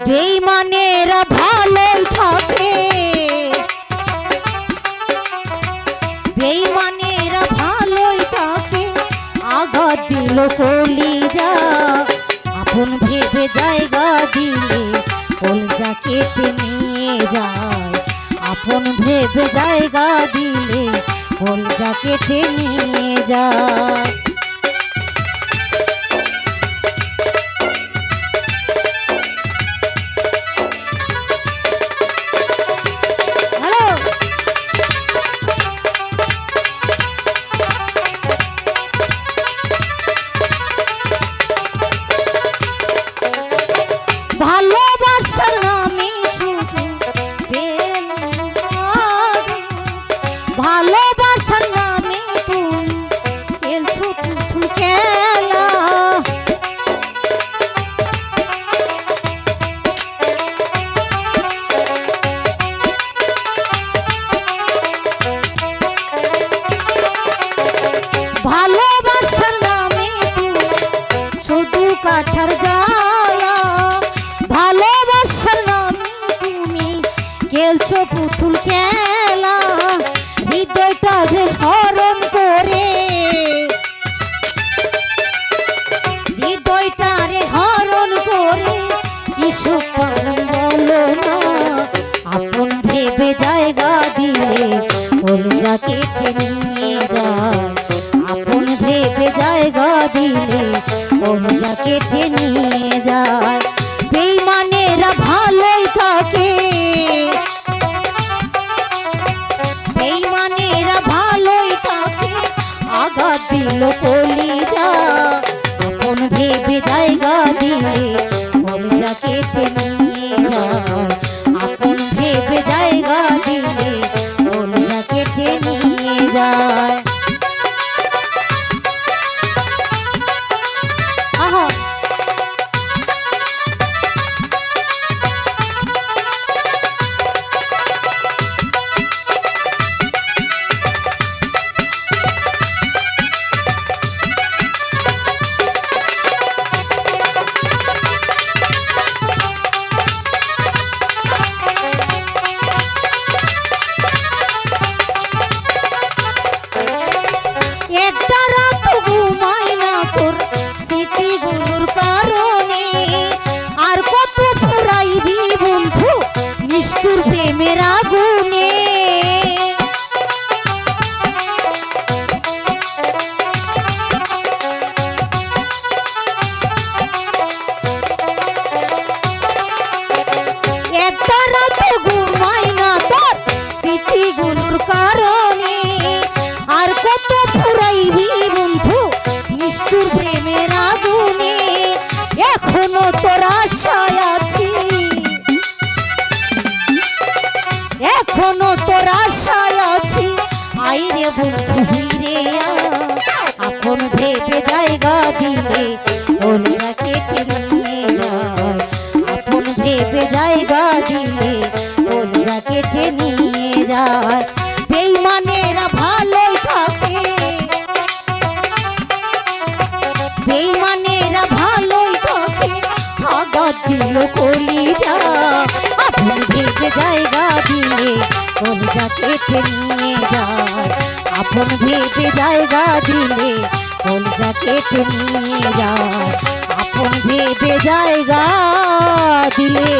বেইমানেরা ভালোই থাকে। বেইমানেরা ভালোই থাকে। আঘাত দিল কলিজা, আপন ভেবে জায়গা দিলে কলজা কেটে নিয়ে যায়। আপন ভেবে জায়গা দিলে কলজা কেটে নিয়ে যায়। খেলছো পুতুল খেলা। হৃদয়টা যে হরণ করে। হৃদয়টা রে হরণ করে। কিছু পালন বলো না। আপন ভেবে জায়গা দিলে কলজা কেটে নিয়ে যায়। আপন ভেবে জায়গা দিলে কলজা কেটে নিয়ে যায়। বেইমানেরা ভালোই থাকে। আঘাত কলি যা আপন ভেবে জায়গা দিলে স্মৃতিগুলোর কারণে আর কত ফুরাইবি বন্ধু? নিষ্ঠুর প্রেমের আগুনে এখনও তোর আশায় আছি। এখনও তোর আশায় আছি। আইরে বন্ধু, ফিরে। আপন ভেবে জায়গা দিলে কলজা কেটে নিয়ে যায়। আপন ভেবে জায়গা দিলে কলজা কেটে নিয়ে যায়। বেইমানেরা ভালোই থাকে। বেইমানেরা ভালোই থাকে। আঘাত দিল কলিজা। ভেবে জায়গা দিলে কলিজা কেটে নিয়ে যায়। আপন ভেবে জায়গা দিলে কলিজা কেটে নিয়ে যায়। আপন ভেবে জায়গা দিলে